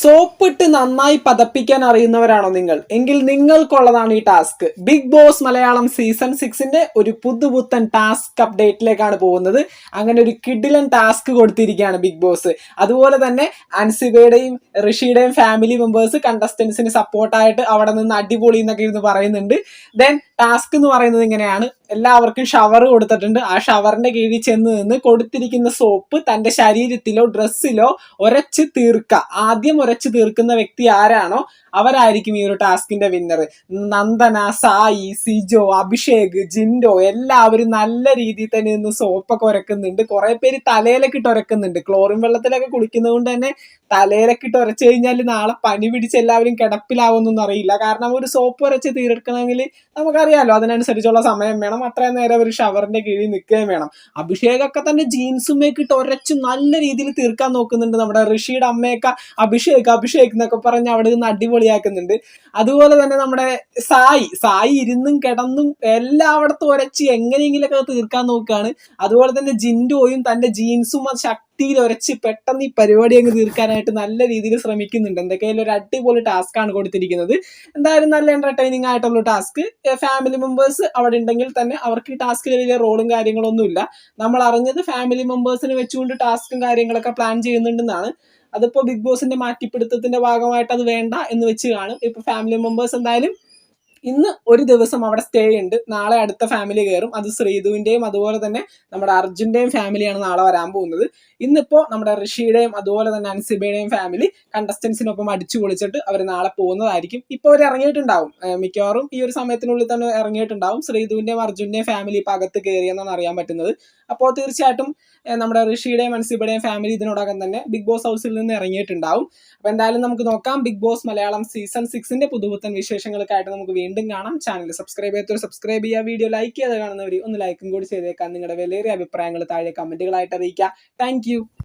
സോപ്പിട്ട് നന്നായി പതപ്പിക്കാൻ അറിയുന്നവരാണോ നിങ്ങൾ? എങ്കിൽ നിങ്ങൾക്കുള്ളതാണ് ഈ task. Bigg Boss Malayalam season സിക്സിന്റെ ഒരു പുതുപുത്തൻ ടാസ്ക് അപ്ഡേറ്റിലേക്കാണ് പോകുന്നത്. അങ്ങനെ ഒരു കിഡിലൻ ടാസ്ക് കൊടുത്തിരിക്കുകയാണ് ബിഗ് ബോസ്. അതുപോലെ തന്നെ അൻസിബയുടെയും ഋഷിയുടെയും ഫാമിലി മെമ്പേഴ്സ് കണ്ടസ്റ്റൻസിന് സപ്പോർട്ടായിട്ട് അവിടെ നിന്ന് അടിപൊളി എന്നൊക്കെ ഇരുന്ന് പറയുന്നുണ്ട്. ദെൻ ടാസ്ക് എന്ന് പറയുന്നത് ഇങ്ങനെയാണ്. എല്ലാവർക്കും ഷവർ കൊടുത്തിട്ടുണ്ട്. ആ ഷവറിന്റെ കീഴിൽ ചെന്ന് നിന്ന് കൊടുത്തിരിക്കുന്ന സോപ്പ് തന്റെ ശരീരത്തിലോ ഡ്രസ്സിലോ ഒരച്ച് തീർക്കുക ആദ്യം ഉരച്ച് തീർക്കുന്ന വ്യക്തി ആരാണോ? അവരായിരിക്കും ഈ ഒരു ടാസ്കിന്റെ വിന്നർ നന്ദന സായി സിജോ അഭിഷേക് ജിൻഡോ എല്ലാവരും നല്ല രീതിയിൽ തന്നെ ഇന്ന് സോപ്പൊക്കെ ഉരക്കുന്നുണ്ട് കുറെ പേര് തലയിലൊക്കെ ഇട്ട് ഉരക്കുന്നുണ്ട് ക്ലോറിൻ വെള്ളത്തിലൊക്കെ കുളിക്കുന്നത് കൊണ്ട് തന്നെ തലയിലൊക്കെ ഇട്ട് ഉരച്ചു കഴിഞ്ഞാൽ നാളെ പനി പിടിച്ച് എല്ലാവരും കിടപ്പിലാവുമെന്നൊന്നും അറിയില്ല. കാരണം ഒരു സോപ്പ് ഉരച്ച് തീർക്കണമെങ്കിൽ നമുക്കറിയാലോ അതിനനുസരിച്ചുള്ള സമയം വേണം. അത്രയും നേരം ഒരു ഷവറിന്റെ കീഴിൽ നിൽക്കുകയും വേണം. അഭിഷേകൊക്കെ തന്നെ ജീൻസുമേക്ക് ഇട്ട് ഉരച്ച് നല്ല രീതിയിൽ തീർക്കാൻ നോക്കുന്നുണ്ട് നമ്മുടെ ഋഷിയുടെ അമ്മയൊക്കെ. അഭിഷേക് അഭിഷേക് എന്നൊക്കെ പറഞ്ഞ് അവിടെ നിന്ന് അടിപൊളിയാക്കുന്നുണ്ട്. അതുപോലെ തന്നെ നമ്മുടെ സായി സായി ഇരുന്നും കിടന്നും എല്ലായിടത്തും ഉരച്ച് എങ്ങനെയെങ്കിലൊക്കെ തീർക്കാൻ നോക്കുകയാണ്. അതുപോലെ തന്നെ ജിൻഡോയും തന്റെ ജീൻസും ശക്തിയിൽ ഉരച്ച് പെട്ടെന്ന് ഈ പരിപാടി അങ്ങ് തീർക്കാനായിട്ട് നല്ല രീതിയിൽ ശ്രമിക്കുന്നുണ്ട്. എന്തൊക്കെയായാലും ഒരു അടിപൊളി ടാസ്ക് ആണ് കൊടുത്തിരിക്കുന്നത്. എന്തായാലും നല്ല എന്റർടൈനിങ് ആയിട്ടുള്ള ടാസ്ക് ഫാമിലി മെമ്പേഴ്സ് അവിടെ ഉണ്ടെങ്കിൽ തന്നെ അവർക്ക് ഈ ടാസ്കിൽ വലിയ റോളും കാര്യങ്ങളൊന്നുമില്ല. നമ്മൾ അറിഞ്ഞത് ഫാമിലി മെമ്പേഴ്സിനെ വെച്ചുകൊണ്ട് ടാസ്കും കാര്യങ്ങളൊക്കെ പ്ലാൻ ചെയ്യുന്നുണ്ടെന്നാണ്. അതിപ്പോ ബിഗ് ബോസിന്റെ മാറ്റിപ്പിടുത്തത്തിന്റെ ഭാഗമായിട്ട് അത് വേണ്ട എന്ന് വെച്ച് കാണും. ഇപ്പൊ ഫാമിലി മെമ്പേഴ്സ് എന്തായാലും ഇന്ന് ഒരു ദിവസം അവിടെ സ്റ്റേ ഉണ്ട്. നാളെ അടുത്ത ഫാമിലി കയറും. അത് ശ്രീധുവിന്റെയും അതുപോലെ തന്നെ നമ്മുടെ അർജുന്റെയും ഫാമിലിയാണ് നാളെ വരാൻ പോകുന്നത്. ഇന്നിപ്പോൾ നമ്മുടെ ഋഷിയുടെയും അതുപോലെ തന്നെ അൻസിബയുടെയും ഫാമിലി കണ്ടസ്റ്റൻസിനൊപ്പം അടിച്ചു പൊളിച്ചിട്ട് അവർ നാളെ പോകുന്നതായിരിക്കും. ഇപ്പോൾ അവർ ഇറങ്ങിയിട്ടുണ്ടാവും. മിക്കവാറും ഈ ഒരു സമയത്തിനുള്ളിൽ തന്നെ ഇറങ്ങിയിട്ടുണ്ടാവും. ശ്രീധുവിന്റെയും അർജുന്റെയും ഫാമിലി ഇപ്പം അകത്ത് കയറിയെന്നാണ് അറിയാൻ പറ്റുന്നത്. അപ്പോൾ തീർച്ചയായിട്ടും നമ്മുടെ ഋഷിയുടെയും അൻസിബയുടെയും ഫാമിലി ഇതിനോടകം തന്നെ ബിഗ് ബോസ് ഹൗസിൽ നിന്ന് ഇറങ്ങിയിട്ടുണ്ടാവും. അപ്പോൾ എന്തായാലും നമുക്ക് നോക്കാം ബിഗ് ബോസ് മലയാളം സീസൺ സിക്സിന്റെ പുതുപുത്തൻ വിശേഷങ്ങൾക്കായിട്ട് നമുക്ക് വീണ്ടും കാണാം. ചാനൽ സബ്സ്ക്രൈബ് ചെയ്യാത്തവർ സബ്സ്ക്രൈബ് ചെയ്യുക വീഡിയോ ലൈക്ക് ചെയ്ത് കാണുന്നവർ ഒന്ന് ലൈക്കും കൂടി ചെയ്തേക്കാം നിങ്ങളുടെ വിലയേറിയ അഭിപ്രായങ്ങൾ താഴെ കമന്റുകളായിട്ട് അറിയിക്കുക. താങ്ക്